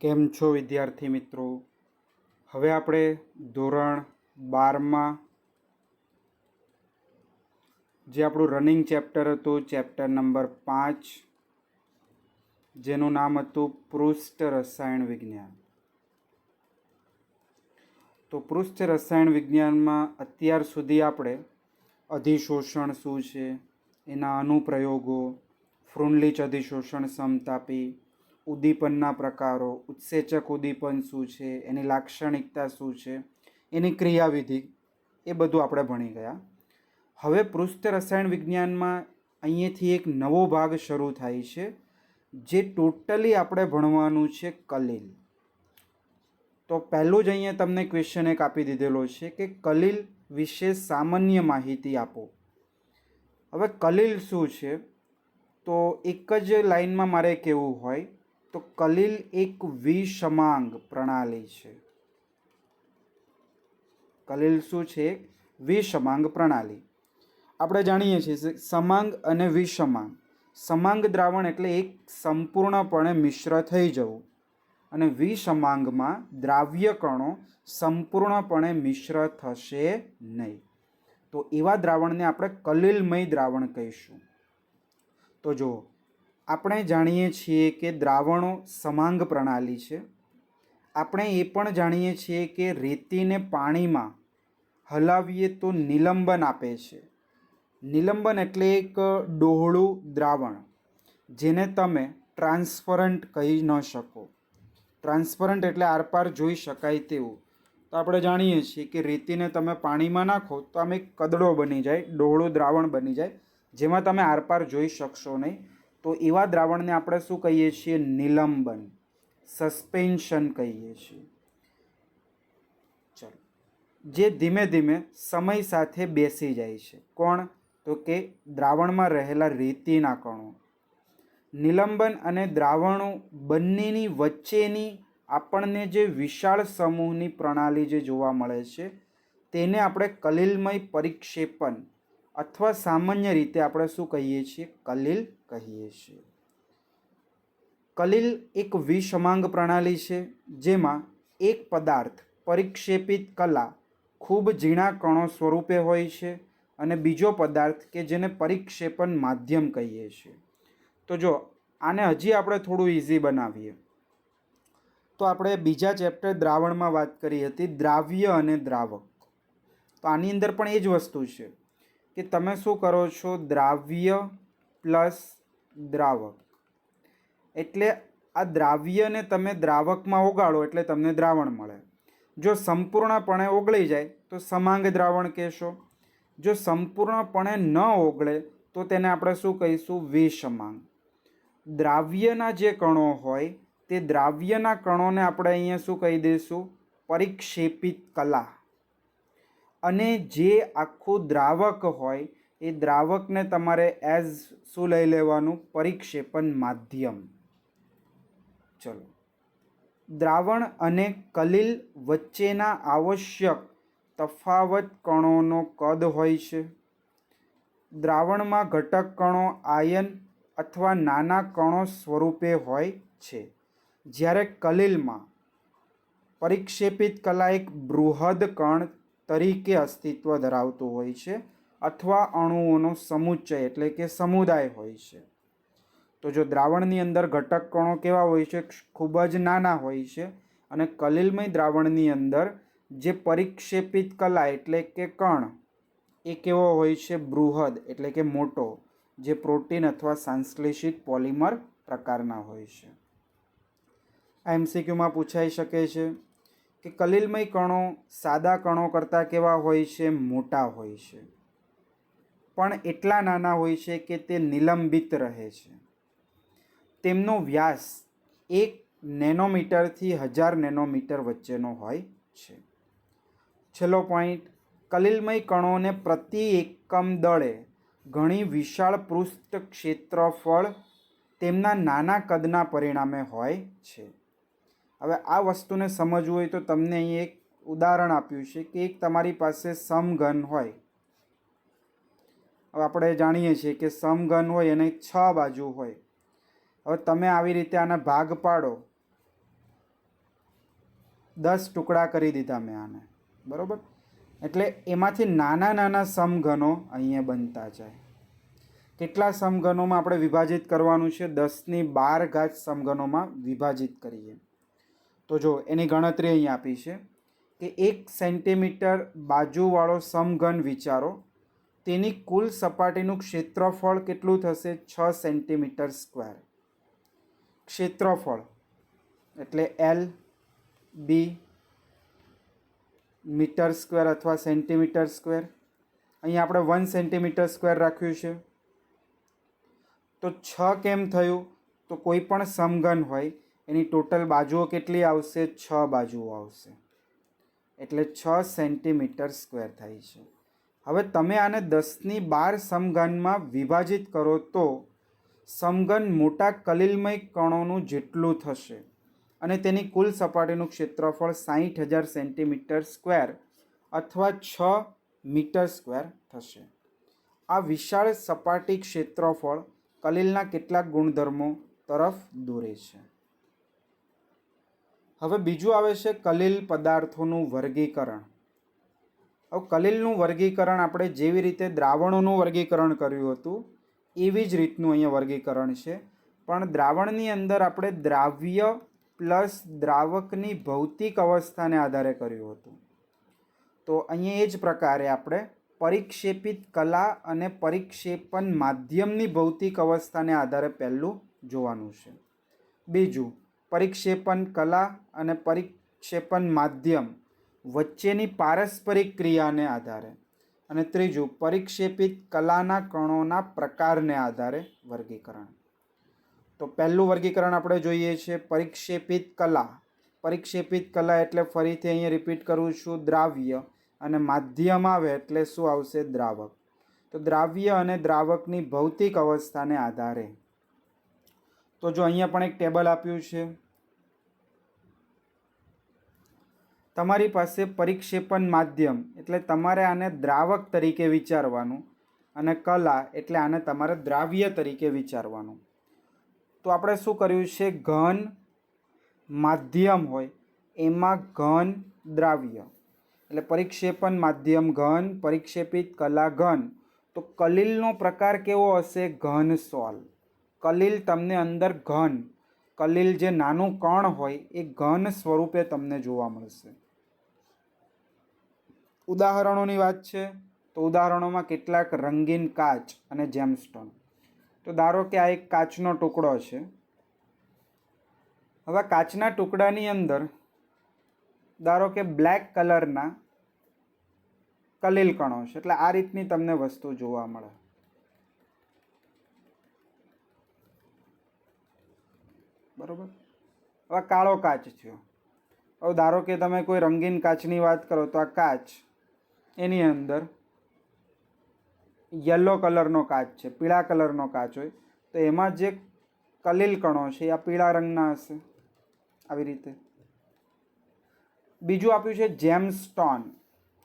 કેમ છો વિદ્યાર્થી મિત્રો? હવે આપણે ધોરણ બારમાં જે આપણું રનિંગ ચેપ્ટર હતું ચેપ્ટર નંબર પાંચ, જેનું નામ હતું પૃષ્ઠ રસાયણ વિજ્ઞાન. તો પૃષ્ઠ રસાયણ વિજ્ઞાનમાં અત્યાર સુધી આપણે અધિશોષણ શું છે, એના અનુપ્રયોગો, ફ્રુનલિચ અધિશોષણ સમતાપી ઉદ્દીપનના પ્રકારો, ઉત્સેચક ઉદ્દીપન શું છે, એની લાક્ષણિકતા શું છે, એની ક્રિયાવિધિ, એ બધું આપણે ભણી ગયા. હવે પૃષ્ઠ રસાયણ વિજ્ઞાનમાં અહીંયાથી એક નવો ભાગ શરૂ થાય છે, જે ટોટલી આપણે ભણવાનું છે કલીલ. તો પહેલું જ અહીંયા તમને ક્વેશ્ચન એક આપી દીધેલો છે કે કલીલ વિશે સામાન્ય માહિતી આપો. હવે કલીલ શું છે? તો એક જ લાઈનમાં મારે કહેવું હોય તો કલીલ એક વિષમાંગ પ્રણાલી છે. કલીલ શું છે? વિષમાંગ પ્રણાલી. આપણે જાણીએ છીએ સમાંગ અને વિષમાંગ. સમાંગ દ્રાવણ એટલે એક સંપૂર્ણપણે મિશ્ર થઈ જવું. અને વિષમાંગમાં દ્રાવ્ય કણો સંપૂર્ણપણે મિશ્ર થશે નહીં. તો એવા દ્રાવણને આપણે કલીલમય દ્રાવણ કહીશું. તો જો આપણે જાણીએ છીએ કે દ્રાવણો સમાંગ પ્રણાલી છે. આપણે એ પણ જાણીએ છીએ કે રેતીને પાણીમાં હલાવીએ તો નિલંબન આપે છે. નિલંબન એટલે એક ડોહળું દ્રાવણ, જેને તમે ટ્રાન્સપરન્ટ કહી ન શકો. ટ્રાન્સપરન્ટ એટલે આરપાર જોઈ શકાય તેવું. તો આપણે જાણીએ છીએ કે રેતીને તમે પાણીમાં નાખો તો આમ એક કદડો બની જાય, ડોહળું દ્રાવણ બની જાય, જેમાં તમે આરપાર જોઈ શકશો નહીં. તો એવા દ્રાવણને આપણે શું કહીએ છીએ? નિલંબન સસ્પેન્શન કહીએ છીએ. ચલો. જે ધીમે ધીમે સમય સાથે બેસી જાય છે. કોણ? તો કે દ્રાવણમાં રહેલા રેતીના કણો. નિલંબન અને દ્રાવણો બંનેની વચ્ચેની આપણને જે વિશાળ સમૂહની પ્રણાલી જે જોવા મળે છે, તેને આપણે કલીલમય પરિક્ષેપણ અથવા સામાન્ય રીતે આપણે શું કહીએ છીએ? કલીલ કહીએ છીએ. કલીલ એક વિષમાંગ પ્રણાલી છે, જેમાં એક પદાર્થ પરિક્ષેપિત કલા ખૂબ ઝીણા કણો સ્વરૂપે હોય છે અને બીજો પદાર્થ કે જેને પરિક્ષેપણ માધ્યમ કહીએ છીએ. તો જો, આને હજી આપણે થોડું ઇઝી બનાવીએ. તો આપણે બીજા ચેપ્ટર દ્રાવણમાં વાત કરી હતી દ્રાવ્ય અને દ્રાવક. તો આની અંદર પણ એ જ વસ્તુ છે. કે તમે શું કરો છો? દ્રાવ્ય પ્લસ દ્રાવક. એટલે આ દ્રાવ્યને તમે દ્રાવકમાં ઓગાળો એટલે તમને દ્રાવણ મળે. જો સંપૂર્ણપણે ઓગળી જાય, તો સમાંગ દ્રાવણ કહેશો. જો સંપૂર્ણપણે ન ઓગળે, તો તેને આપણે શું કહીશું? વિષમાંગ. દ્રાવ્યના જે કણો હોય, તે દ્રાવ્યના કણોને આપણે અહીંયા શું કહી દઈશું? પરિક્ષેપિત કલા. અને જે આખું દ્રાવક હોય, એ દ્રાવકને તમારે એઝ શું લઈ લેવાનું? પરિક્ષેપણ માધ્યમ. ચલો. દ્રાવણ અને કલીલ વચ્ચેના આવશ્યક તફાવત કણોનો કદ હોય છે. દ્રાવણમાં ઘટક કણો આયન અથવા નાના કણો સ્વરૂપે હોય છે. જ્યારે કલીલમાં પરિક્ષેપિત કલા એક બૃહદ કણ તરીકે અસ્તિત્વ ધરાવતું હોય છે અથવા અણુઓનો સમુચ્ચય એટલે કે સમુદાય હોય છે. તો જો દ્રાવણની અંદર ઘટક કણો કેવા હોય છે? ખૂબ જ નાના હોય છે અને કલિલમય દ્રાવણની અંદર જે પરિક્ષેપિત કલા એટલે કે કણ, એ કેવો હોય છે? બૃહદ એટલે કે મોટો, જે પ્રોટીન અથવા સંશ્લેષિત પોલિમર પ્રકારના હોય છે. આ એમસીક્યુમાં પૂછાઈ શકે છે. કે કલીલમય કણો સાદા કણો કરતાં કેવા હોય છે? મોટા હોય છે. પણ એટલા નાના હોય છે કે તે નિલંબિત રહે છે. તેમનો વ્યાસ એક નેનોમીટરથી હજાર નેનોમીટર વચ્ચેનો હોય છે. છેલ્લો પોઈન્ટ, કલીલમય કણોને પ્રતિ એકમ દળે ઘણી વિશાળ પૃષ્ઠ ક્ષેત્રફળ તેમના નાના કદના પરિણામે હોય છે. હવે આ વસ્તુને સમજવું હોય તો તમને અહીં એક ઉદાહરણ આપ્યું છે કે એક તમારી પાસે સમઘન હોય. હવે આપણે જાણીએ છીએ કે સમઘન હોય અને છ બાજુ હોય. હવે તમે આવી રીતે આના ભાગ પાડો. દસ ટુકડા કરી દીધા મેં આને. બરાબર? એટલે એમાંથી નાના નાના સમઘનો અહીંયા બનતા જાય. કેટલા સમઘનોમાં આપણે વિભાજિત કરવાનું છે? દસની બાર ઘાત સમઘનોમાં વિભાજિત કરીએ. તો જો એની ગણતરી અહીં આપી છે કે એક સેન્ટીમીટર બાજુવાળો સમઘન વિચારો, તેની કુલ સપાટીનું ક્ષેત્રફળ કેટલું થશે? છ સેન્ટીમીટર સ્ક્વેર. ક્ષેત્રફળ એટલે એલ બી મીટર સ્ક્વેર અથવા સેન્ટીમીટર સ્ક્વેર. અહીં આપણે વન સેન્ટીમીટર સ્ક્વેર રાખ્યું છે. તો છ કેમ થયું? તો કોઈ પણ સમઘન હોય એની ટોટલ બાજુઓ કેટલી આવશે? છ બાજુઓ આવશે. એટલે છ સેન્ટીમીટર સ્ક્વેર થાય છે. હવે તમે આને દસની બાર સમઘનમાં વિભાજિત કરો તો સમઘન મોટા કલિલમય કણોનું જેટલું થશે અને તેની કુલ સપાટીનું ક્ષેત્રફળ સાહીઠ હજાર સેન્ટીમીટર સ્ક્વેર અથવા છ મીટર સ્ક્વેર થશે. આ વિશાળ સપાટી ક્ષેત્રફળ કલિલના કેટલાક ગુણધર્મો તરફ દોરે છે. હવે બીજું આવે છે કલિલ પદાર્થોનું વર્ગીકરણ. હવે કલિલનું વર્ગીકરણ આપણે જેવી રીતે દ્રાવણોનું વર્ગીકરણ કર્યું હતું, એવી જ રીતનું અહીંયા વર્ગીકરણ છે. પણ દ્રાવણની અંદર આપણે દ્રાવ્ય પ્લસ દ્રાવકની ભૌતિક અવસ્થાને આધારે કર્યું હતું. તો અહીંયા એ જ પ્રકારે આપણે પરિક્ષેપિત કલા અને પરિક્ષેપણ માધ્યમની ભૌતિક અવસ્થાને આધારે પહેલું જોવાનું છે. બીજું પરિક્ષેપણ કલા અને પરિક્ષેપણ માધ્યમ વચ્ચેની પારસ્પરિક ક્રિયાને આધારે અને ત્રીજું, પરિક્ષેપિત કલાના કણોના પ્રકારને આધારે વર્ગીકરણ. તો પહેલું વર્ગીકરણ આપણે જોઈએ છીએ પરિક્ષેપિત કલા. પરિક્ષેપિત કલા એટલે ફરીથી અહીંયા રિપીટ કરું છું, દ્રાવ્ય અને માધ્યમ આવે એટલે શું આવશે? દ્રાવક. તો દ્રાવ્ય અને દ્રાવકની ભૌતિક અવસ્થાને આધારે. તો જો અહીંયા પણ એક ટેબલ આપ્યું છે તમારી પાસે પરિક્ષેપણ માધ્યમ એટલે તમારે આને દ્રાવક તરીકે વિચારવાનું અને કલા એટલે આને તમારે દ્રાવ્ય તરીકે વિચારવાનું. તો આપણે શું કર્યું છે? ઘન માધ્યમ હોય એમાં ઘન દ્રાવ્ય. એટલે પરિક્ષેપણ માધ્યમ ઘન, પરિક્ષેપિત કલા ઘન. તો કલીલનો પ્રકાર કેવો હશે? ઘન સોલ. કલીલ તમને અંદર ઘન, કલીલ જે નાનું કણ હોય એ ઘન સ્વરૂપે તમને જોવા મળશે. ઉદાહરણોની વાત છે, તો ઉદાહરણોમાં કેટલાક રંગીન કાચ અને જેમસ્ટોન. તો ધારો કે આ એક કાચનો ટુકડો છે. હવે કાચના ટુકડાની અંદર ધારો કે બ્લેક કલરના કલીલ કણો છે, એટલે આ રીતની તમને વસ્તુ જોવા મળે. બરોબર? હવે કાળો કાચ થયો. હવે ધારો કે તમે કોઈ રંગીન કાચની વાત કરો તો આ કાચ એની અંદર યલો કલરનો કાચ છે, પીળા કલરનો કાચ હોય. તો એમાં જે કલીલ કણો છે આ પીળા રંગના હશે. આવી રીતે. બીજું આપ્યું છે જેમ સ્ટોન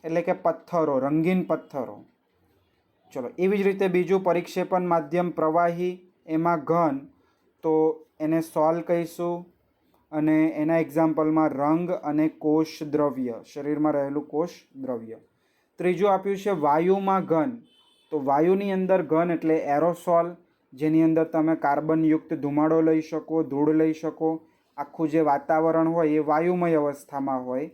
એટલે કે પથ્થરો, રંગીન પથ્થરો. ચલો, એવી જ રીતે બીજું પરિક્ષેપણ માધ્યમ પ્રવાહી, એમાં ઘન. તો એને સોલ કહીશું. અને એના એક્ઝામ્પલમાં રંગ અને કોષ દ્રવ્ય શરીરમાં રહેલું કોષ દ્રવ્ય ત્રીજું આપ્યું છે વાયુમાં ઘન. તો વાયુની અંદર ઘન એટલે એરોસોલ, જેની અંદર તમે કાર્બનયુક્ત ધુમાડો લઈ શકો, ધૂળ લઈ શકો. આખું જે વાતાવરણ હોય એ વાયુમય અવસ્થામાં હોય.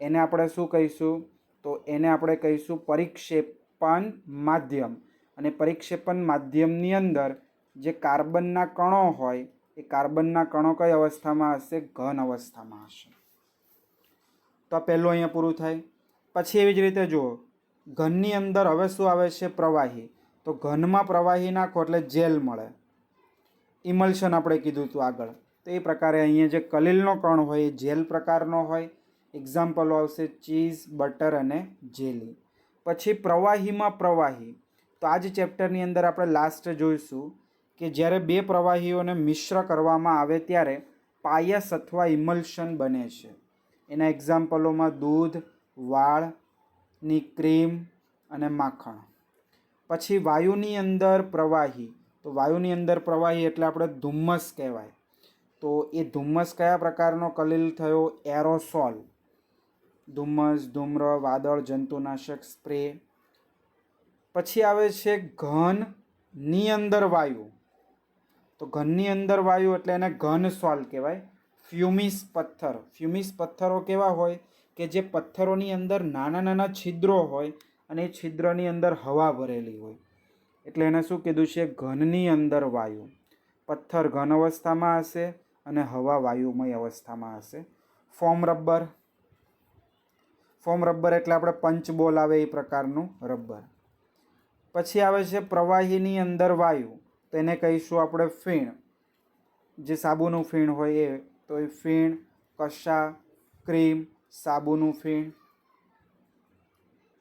એને આપણે શું કહીશું? તો એને આપણે કહીશું પરિક્ષેપણ માધ્યમ. અને પરિક્ષેપણ માધ્યમની અંદર જે કાર્બનના કણો હોય, એ કાર્બનના કણો કઈ અવસ્થામાં હશે? ઘન અવસ્થામાં હશે. તો આ પહેલું અહીંયા પૂરું થાય. પછી એવી જ રીતે જુઓ ઘનની અંદર હવે શું આવે છે પ્રવાહી? તો ઘનમાં પ્રવાહી નાખો એટલે જેલ મળે. ઇમલ્શન આપણે કીધું હતું આગળ. તો એ પ્રકારે અહીંયા જે કલીલનો કણ હોય, એ જેલ પ્રકારનો હોય. એક્ઝામ્પલો આવશે ચીઝ, બટર અને જેલી. પછી પ્રવાહીમાં પ્રવાહી. તો આ જ ચેપ્ટરની અંદર આપણે લાસ્ટ જોઈશું કે જ્યારે બે પ્રવાહીઓને મિશ્ર કરવામાં આવે ત્યારે પાયસ અથવા ઇમલ્શન બને છે. એના એક્ઝામ્પલોમાં દૂધ વાળની ક્રીમ અને માખણ. પછી વાયુની અંદર પ્રવાહી. તો વાયુની અંદર પ્રવાહી એટલે આપણે ધુમ્મસ કહેવાય. તો એ ધુમ્મસ કયા પ્રકારનો કલીલ થયો? એરોસોલ. ધુમ્મસ, ધૂમ્ર, વાદળ, જંતુનાશક, સ્પ્રે. પછી આવે છે ઘનની અંદર વાયુ. તો ઘનની અંદર વાયુ એટલે એને ઘન સોલ કહેવાય. ફ્યુમિસ પથ્થર. ફ્યુમિસ પથ્થરો કેવા હોય? કે જે પથ્થરોની અંદર નાના નાના છિદ્રો હોય અને એ છિદ્રની અંદર હવા ભરેલી હોય. એટલે એને શું કીધું છે? ઘનની અંદર વાયુ. પથ્થર ઘન અવસ્થામાં હશે અને હવા વાયુમય અવસ્થામાં હશે. Form rubber. ફોર્મ રબર એટલે આપણે પંચ બોલ આવે એ પ્રકારનું રબર. પછી આવે છે પ્રવાહીની અંદર વાયુ. તો એને કહીશું આપણે ફીણ. જે સાબુનું ફીણ હોય એ. તો એ ફીણ, કશા, ક્રીમ સાબુનું ફીણ.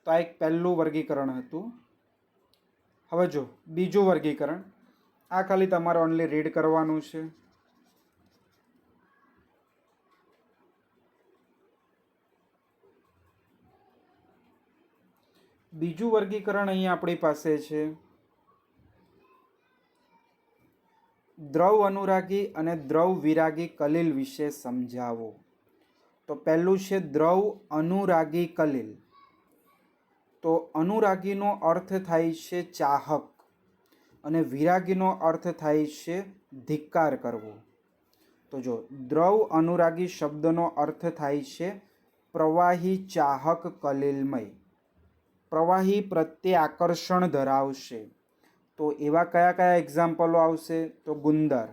તો આ એક પહેલું વર્ગીકરણ હતું. હવે જો, બીજું વર્ગીકરણ. આ ખાલી તમારે ઓનલી રીડ કરવાનું છે. બીજું વર્ગીકરણ અહીં આપણી પાસે છે. દ્રવ અનુરાગી અને દ્રવ વિરાગી કલીલ વિશે સમજાવો. તો પહેલું છે દ્રવ અનુરાગી કલિલ. તો અનુરાગીનો અર્થ થાય છે ચાહક અને વિરાગીનો અર્થ થાય છે ધિક્કાર કરવો. તો જો દ્રવ અનુરાગી શબ્દનો અર્થ થાય છે પ્રવાહી ચાહક કલિલમય. પ્રવાહી પ્રત્યે આકર્ષણ ધરાવશે. તો એવા કયા કયા એક્ઝામ્પલો આવશે? તો ગુંદર.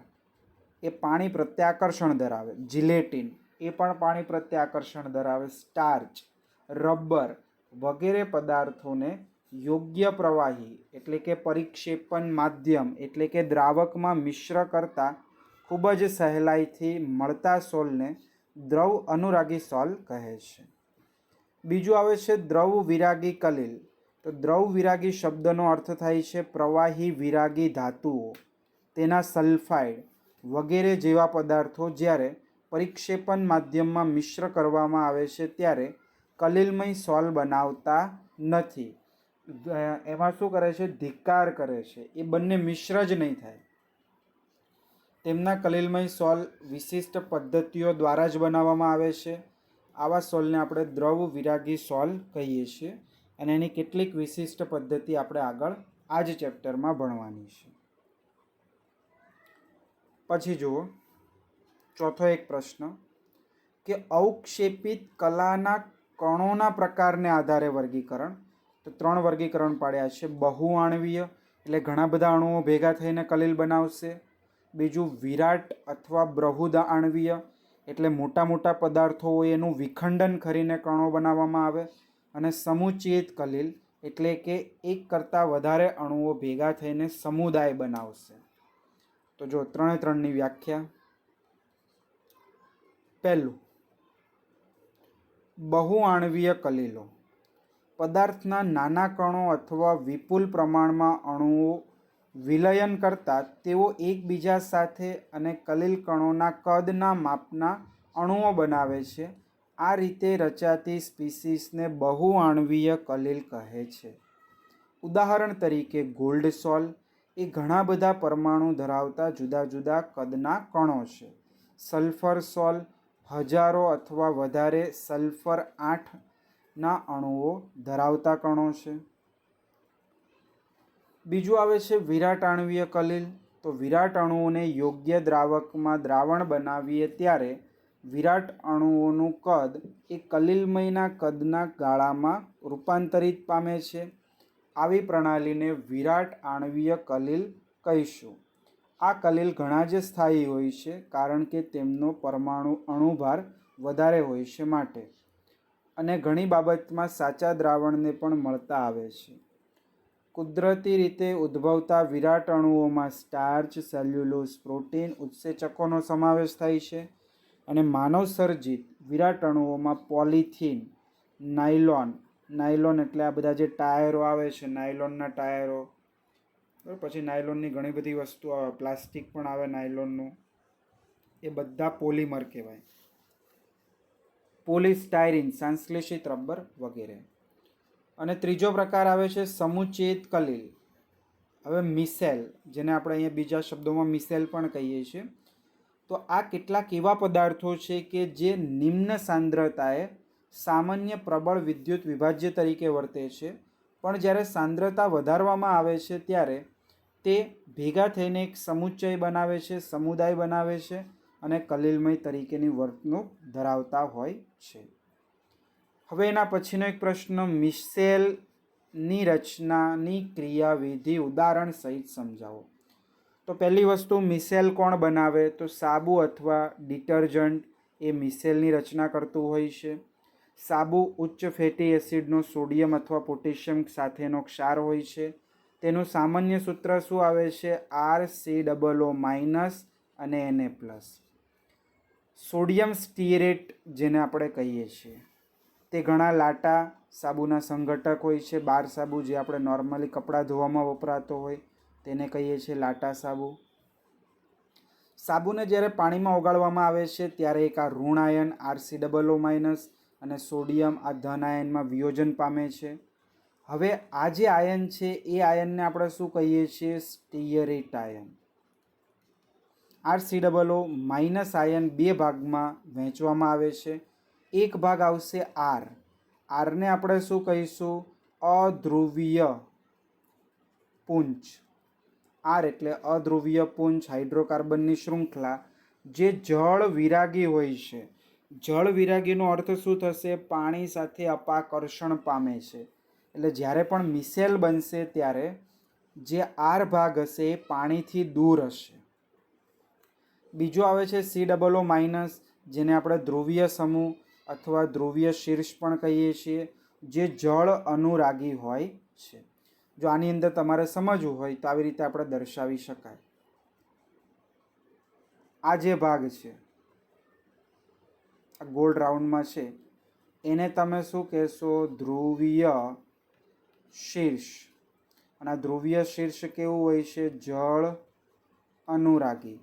એ પાણી પ્રત્યે આકર્ષણ ધરાવે. જિલેટિન એ પણ પાણી પ્રત્યે આકર્ષણ ધરાવે. સ્ટાર્ચ રબર વગેરે પદાર્થોને યોગ્ય પ્રવાહી એટલે કે પરિક્ષેપણ માધ્યમ એટલે કે દ્રાવકમાં મિશ્ર કરતા ખૂબ જ સહેલાઈથી મળતા સોલને દ્રવ અનુરાગી સોલ કહે છે. બીજું આવે છે દ્રવ વિરાગી કલીલ. તો દ્રવ વિરાગી શબ્દનો અર્થ થાય છે પ્રવાહી વિરાગી ધાતુઓ. તેના સલ્ફાઇડ વગેરે જેવા પદાર્થો જ્યારે પરિક્ષેપણ માધ્યમમાં મિશ્ર કરવામાં આવે છે ત્યારે કલિલમય સોલ બનાવતા નથી. એમાં શું કરે છે? ધિક્કાર કરે છે. એ બંને મિશ્ર જ નહીં થાય. તેમના કલિલમય સોલ વિશિષ્ટ પદ્ધતિઓ દ્વારા જ બનાવવામાં આવે છે. આવા સોલને આપણે દ્રવ વિરાગી સોલ કહીએ છીએ અને એની કેટલીક વિશિષ્ટ પદ્ધતિ આપણે આગળ આ જ ચેપ્ટરમાં ભણવાની છે. પછી જુઓ. ચોથો એક પ્રશ્ન, કે અવક્ષેપિત કલાના કણોના પ્રકારને આધારે વર્ગીકરણ. તો ત્રણ વર્ગીકરણ પાડ્યા છે. બહુઆણવીય, એટલે ઘણા બધા અણુઓ ભેગા થઈને કલીલ બનાવશે. બીજું વિરાટ અથવા બૃહુદ આણવીય, એટલે મોટા મોટા પદાર્થો હોય એનું વિખંડન કરીને કણો બનાવવામાં આવે. અને સમુચિત કલીલ, એટલે કે એક કરતાં વધારે અણુઓ ભેગા થઈને સમુદાય બનાવશે. તો જો ત્રણે ત્રણની વ્યાખ્યા પહેલું. બહુઆણવીય કલીલો. પદાર્થના નાના કણો અથવા વિપુલ પ્રમાણમાં અણુઓ વિલયન કરતા તેઓ એકબીજા સાથે અને કલીલ કણોના કદના માપના અણુઓ બનાવે છે. આ રીતે રચાતી સ્પીસીસને બહુઆણવીય કલીલ કહે છે. ઉદાહરણ તરીકે ગોલ્ડ સોલ એ ઘણા બધા પરમાણુ ધરાવતા જુદા જુદા કદના કણો છે. સલ્ફર સોલ હજારો અથવા વધારે સલ્ફર આઠના અણુઓ ધરાવતા કણો છે. બીજું આવે છે વિરાટ આણવીય કલીલ. તો વિરાટ અણુઓને યોગ્ય દ્રાવકમાં દ્રાવણ બનાવીએ ત્યારે વિરાટ અણુઓનું કદ એ કલીલમયના કદના ગાળામાં રૂપાંતરિત પામે છે. આવી પ્રણાલીને વિરાટ આણવીય કલીલ કહીશું. આ કલીલ ઘણા જ સ્થાયી હોય છે, કારણ કે તેમનો પરમાણુ અણુભાર વધારે હોય છે માટે. અને ઘણી બાબતમાં સાચા દ્રાવણને પણ મળતા આવે છે. કુદરતી રીતે ઉદ્ભવતા વિરાટ અણુઓમાં સ્ટાર્ચ, સેલ્યુલોઝ, પ્રોટીન ઉત્સેચકોનો સમાવેશ થાય છે અને માનવ સર્જિત વિરાટ અણુઓમાં પોલિથીન, નાયલોન નાયલોન એટલે આ બધા જે ટાયરો આવે છે, નાયલોનના ટાયરો બરાબર? પછી નાયલોનની ઘણી બધી વસ્તુ આવે, પ્લાસ્ટિક પણ આવે નાયલોનનું. એ બધા પોલિમર કહેવાય. પોલિસ્ટાયરીન, સંશ્લેષિત રબર વગેરે. અને ત્રીજો પ્રકાર આવે છે સમુચેત કલીલ. હવે મિસેલ, જેને આપણે અહીંયા બીજા શબ્દોમાં મિસેલ પણ કહીએ છીએ. તો આ કેટલાક એવા પદાર્થો છે કે જે નિમ્ન સાંદ્રતાએ સામાન્ય પ્રબળ વિદ્યુત વિભાજ્ય તરીકે વર્તે છે. પણ જ્યારે સાંદ્રતા વધારવામાં આવે છે ત્યારે તે ભેગા થઈને એક સમુચ્ચય બનાવે છે, સમુદાય બનાવે છે અને કલિલમય તરીકેની વર્તણૂક ધરાવતા હોય છે. હવે એના પછીનો એક પ્રશ્ન મિસેલની રચનાની ક્રિયાવિધિ ઉદાહરણ સહિત સમજાવો. તો પહેલી વસ્તુ મિસેલ કોણ બનાવે? તો સાબુ અથવા ડિટર્જન્ટ એ મિસેલની રચના કરતું હોય છે. સાબુ ઉચ્ચ ફેટી એસિડનો સોડિયમ અથવા પોટેશિયમ સાથેનો ક્ષાર હોય છે. તેનું સામાન્ય સૂત્ર શું આવે છે? R C double O minus અને એને પ્લસ સોડિયમ સ્ટીરેટ જેને આપણે કહીએ છીએ. તે ઘણા લાટા સાબુના સંઘટક હોય છે. બાર સાબુ જે આપણે નોર્મલી કપડાં ધોવામાં વપરાતો હોય, તેને કહીએ છીએ લાટા સાબુ. સાબુને જ્યારે પાણીમાં ઓગાળવામાં આવે છે, ત્યારે એક આ ઋણ ion R C double O minus અને સોડિયમ આ ધન આયનમાં વિયોજન પામે છે. હવે આ જે આયન છે, એ આયનને આપણે શું કહીએ છીએ? Stearate ion. R C double O minus ion બે ભાગમાં વહેંચવામાં આવે છે. એક ભાગ આવશે આર આરને આપણે શું કહીશું? અધ્રુવીય પુંજ આર એટલે અધ્રુવીય પુંજ હાઇડ્રોકાર્બનની શૃંખલા, જે જળ વિરાગી હોય છે. જળ વિરાગીનો અર્થ શું થશે? પાણી સાથે અપાકર્ષણ પામે છે. એટલે જ્યારે પણ મિસેલ બનશે ત્યારે જે આર ભાગ હશે એ પાણીથી દૂર હશે. બીજો આવે છે સી ડબલ ઓ માઇનસ, જેને આપણે ધ્રુવીય સમૂહ અથવા ધ્રુવીય શીર્ષ પણ કહીએ છીએ, જે જળ અનુરાગી હોય છે. જો આની અંદર તમારે સમજવું હોય તો આવી રીતે આપણે દર્શાવી શકાય. આ જે ભાગ છે, આ ગોલ્ડ રાઉન્ડમાં છે, એને તમે શું કહેશો? ધ્રુવીય શીર્ષ. અને આ ધ્રુવીય શીર્ષ કેવું હોય છે? જળ અનુરાગી.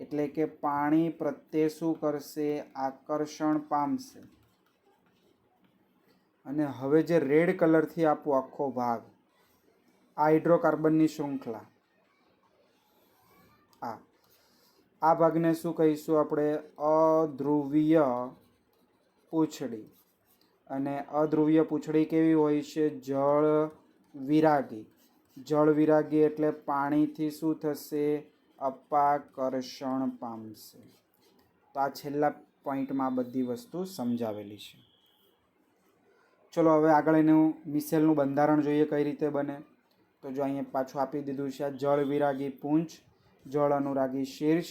એટલે કે પાણી પ્રત્યે શું કરશે? આકર્ષણ પામશે. અને હવે જે રેડ કલરથી આપો આખો ભાગ. આ હાઇડ્રોકાર્બનની શૃંખલા. આ. આ ભાગને શું કહીશું આપણે? અધ્રુવીય પૂંછડી. અને અધ્રુવીય પૂંછડી કેવી હોય છે? જળ વિરાગી. જળ વિરાગી એટલે પાણીથી શું થશે? અપાકર્ષણ પામશે. તો આ છેલ્લા પોઈન્ટમાં બધી વસ્તુ સમજાવેલી છે. ચલો, હવે આગળ એનું મિસેલનું બંધારણ જોઈએ કઈ રીતે બને. તો જો અહીંયા પાછું આપી દીધું છે જળ વિરાગી પૂંછ, જળ અનુરાગી શીર્ષ.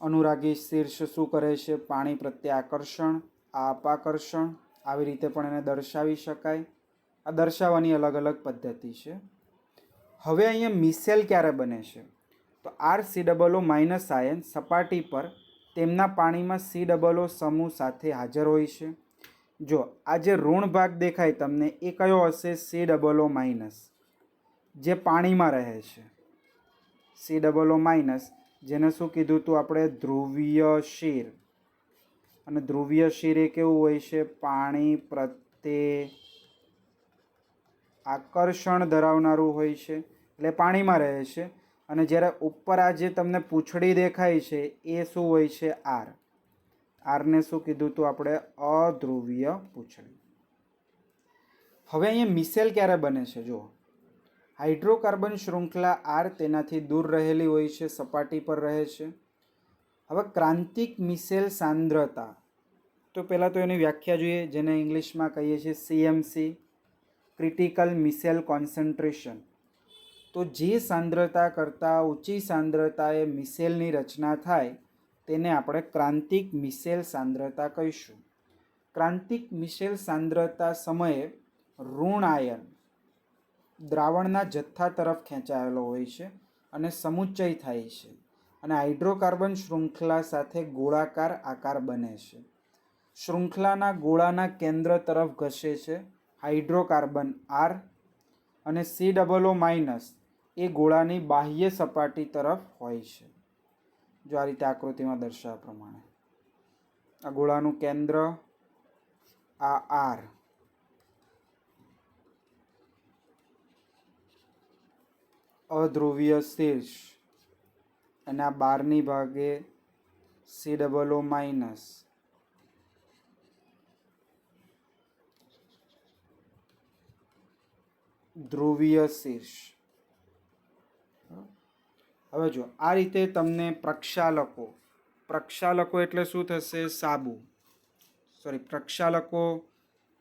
અનુરાગી શીર્ષ શું કરે છે? પાણી પ્રત્યે આકર્ષણ. આ અપાકર્ષણ આવી રીતે પણ એને દર્શાવી શકાય. આ દર્શાવવાની અલગ અલગ પદ્ધતિ છે. હવે અહીંયા મિસેલ ક્યારે બને છે? તો R C double O minus ion સપાટી પર તેમના પાણીમાં સી ડબલ ઓ સમૂહ સાથે હાજર હોય છે. જો આ જે ઋણ ભાગ દેખાય તમને, એ કયો હશે? સી ડબલ ઓ માઇનસ, જે પાણીમાં રહે છે. સી ડબલ ઓ માઇનસ, જેને શું કીધું હતું આપણે? ધ્રુવીય શીર. અને ધ્રુવીય શિરે કેવું હોય છે? પાણી પ્રત્યે આકર્ષણ ધરાવનારું હોય છે. એટલે પાણીમાં રહે છે. અને જ્યારે ઉપર આ જે તમને પૂંછડી દેખાય છે, એ શું હોય છે? આર. આરને શું કીધું હતું આપણે? અધ્રુવીય પૂંછડી. હવે અહીંયા મિસેલ ક્યારે બને છે? જુઓ. હાઇડ્રોકાર્બન શૃંખલા આર તેનાથી દૂર રહેલી હોય છે, સપાટી પર રહે છે. હવે ક્રાંતિક મિસેલ સાંદ્રતા. તો પહેલાં તો એની વ્યાખ્યા જોઈએ, જેને ઇંગ્લિશમાં કહીએ છીએ સીએમસી ક્રિટિકલ મિસેલ કોન્સન્ટ્રેશન તો જે સાંદ્રતા કરતાં ઊંચી સાંદ્રતાએ મિસેલની રચના થાય, તેને આપણે ક્રાંતિક મિસેલ સાંદ્રતા કહીશું. ક્રાંતિક મિસેલ સાંદ્રતા સમયે ઋણ આયન દ્રાવણના જથ્થા તરફ ખેંચાયેલો હોય છે અને સમુચ્ચય થાય છે. અને હાઇડ્રોકાર્બન શૃંખલા સાથે ગોળાકાર આકાર બને છે. શૃંખલાના ગોળાના કેન્દ્ર તરફ ઘસે છે. હાઇડ્રોકાર્બન આર અને સી ડબલ ઓ માઇનસ એ ગોળાની બાહ્ય સપાટી તરફ હોય છે. જો આ રીતે આકૃતિમાં દર્શાવ્યા પ્રમાણે. આ ગોળાનું કેન્દ્ર આ આર અધ્રુવીય શીર્ષ. અને આ બારની ભાગે સી ડબલ ઓ માઇનસ ધ્રુવીય શીર્ષ. હવે જો, આ રીતે તમને પ્રક્ષાલકો પ્રક્ષાલકો એટલે શું થશે? સાબુ. સોરી પ્રક્ષાલકો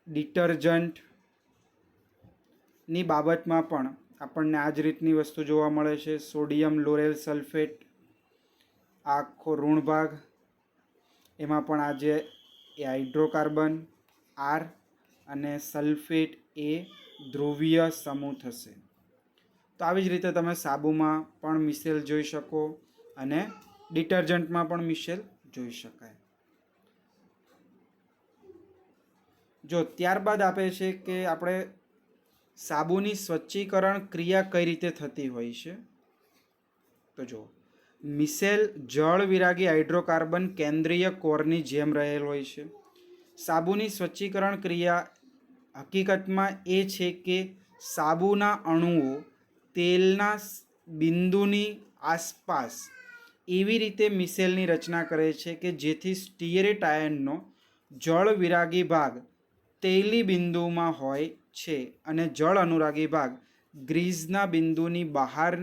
ડિટર્જન્ટની બાબતમાં પણ આપણને આ જ રીતની વસ્તુ જોવા મળે છે. સોડિયમ લોરેલ સલ્ફેટ આખો ઋણ ભાગ. એમાં પણ આજે એ હાઇડ્રોકાર્બન, આર અને સલ્ફેટ એ ધ્રુવીય સમૂહ થશે. તો આવી જ રીતે તમે સાબુમાં પણ મિસેલ જોઈ શકો અને ડિટર્જન્ટમાં પણ મિસેલ જોઈ શકાય. જો ત્યારબાદ આપે છે કે આપણે સાબુની સ્વચ્છીકરણ ક્રિયા કઈ રીતે થતી હોય છે? તો જો મિસેલ જળ વિરાગી હાઇડ્રોકાર્બન કેન્દ્રીય કોરની જેમ રહેલ હોય છે. સાબુની સ્વચ્છીકરણ ક્રિયા હકીકતમાં એ છે કે સાબુના અણુઓ તેલના બિંદુની આસપાસ એવી રીતે મિસેલની રચના કરે છે કે જેથી સ્ટીરેટ આયનનો જળ વિરાગી ભાગ તેલી બિંદુમાં હોય છે અને જળ અનુરાગી ભાગ ગ્રીઝના બિંદુની બહાર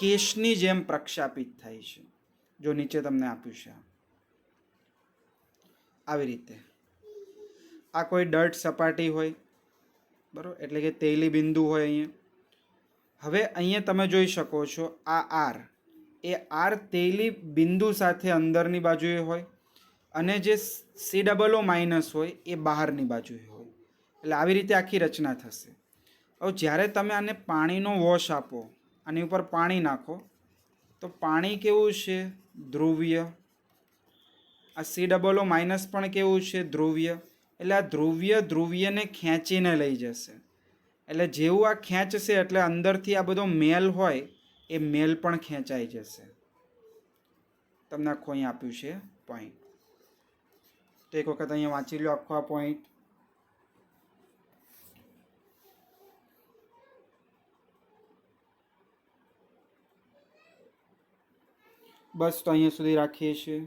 કેશની જેમ પ્રક્ષાપિત થાય છે. જો નીચે તમને આપ્યું છે આવી રીતે. આ કોઈ ડર્ટ સપાટી હોય, બરાબર? એટલે કે તેલી બિંદુ હોય અહીંયા. હવે અહીંયા તમે જોઈ શકો છો આ આર. એ આર તેલી બિંદુ સાથે અંદરની બાજુએ હોય અને જે સી ડબલ ઓ માઇનસ હોય એ બહારની બાજુએ હોય. એટલે આવી રીતે આખી રચના થશે. હવે જ્યારે તમે આને પાણીનો વોશ આપો આની ઉપર પાણી નાખો. તો પાણી કેવું છે? ધ્રુવ્ય. આ સી ડબલ ઓ માઇનસ પણ કેવું છે? ધ્રુવ્ય. એટલે આ ધ્રુવીય ધ્રુવીયને ખેંચીને લઈ જશે. એટલે જેવું આ ખેંચશે, એટલે અંદરથી આ બધો મેલ હોય, એ મેલ પણ ખેંચાઈ જશે. તમને આખું અહીં આપ્યું છે પોઈન્ટ તો એક વખત અહીંયા વાંચી લો આખો આ પોઈન્ટ બસ તો અહીંયા સુધી રાખીએ છીએ.